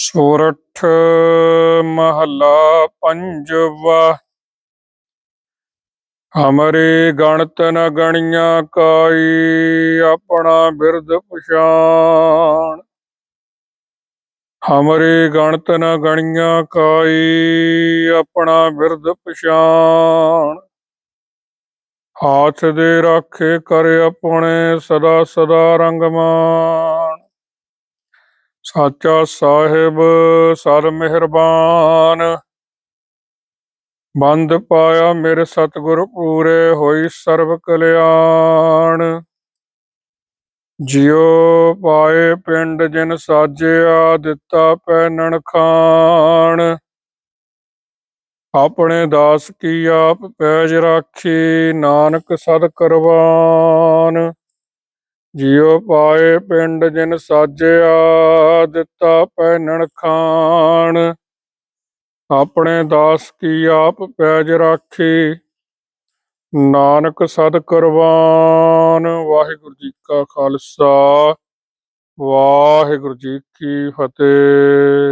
ਸੋਰਠ ਮਹੱਲਾ ਪੰਜਵਾ ਹਮਰੇ ਗਣਤ ਨ ਗਣੀਆਂ ਕਾਈ ਆਪਣਾ ਬਿਰਦ ਪਛਾਣ। ਹਮਰੇ ਗਣਤ ਨ ਗਣੀਆਂ ਕਾਈ ਆਪਣਾ ਬਿਰਦ ਪਛਾਣ। ਹਾਥ ਦੇ ਰਾਖੇ ਕਰ ਆਪਣੇ ਸਦਾ ਸਦਾ ਰੰਗਮਾਨ ਸਾਚਾ ਸਾਹਿਬ ਸਰ ਮਿਹਰਬਾਨ। ਬੰਦ ਪਾਇਆ ਮੇਰੇ ਸਤਿਗੁਰ ਪੂਰੇ, ਹੋਈ ਸਰਬ ਕਲਿਆਣ। ਜਿਉ ਪਾਏ ਪਿੰਡ ਜਿਨ ਸਾਜਿਆ, ਦਿੱਤਾ ਪੈਨਣ ਖਾਣ ਆਪਣੇ ਦਾਸ ਕੀ ਆਪ ਪੈਜ ਰਾਖੀ, ਨਾਨਕ ਸਦ ਕਰਵਾਨ। ਜਿਉ ਪਾਏ ਪਿੰਡ ਜਿਨ ਸਾਜਿਆ, ਦਿੱਤਾ ਪੈਨਣ ਖਾਣ। ਆਪਣੇ ਦਾਸ ਕੀ ਆਪ ਪੈਜ ਰਾਖੀ, ਨਾਨਕ ਸਦ ਕਰਵਾਨ ਵਾਹਿਗੁਰੂ ਜੀ ਕਾ ਖਾਲਸਾ, ਵਾਹਿਗੁਰੂ ਜੀ ਕੀ ਫਤਿਹ।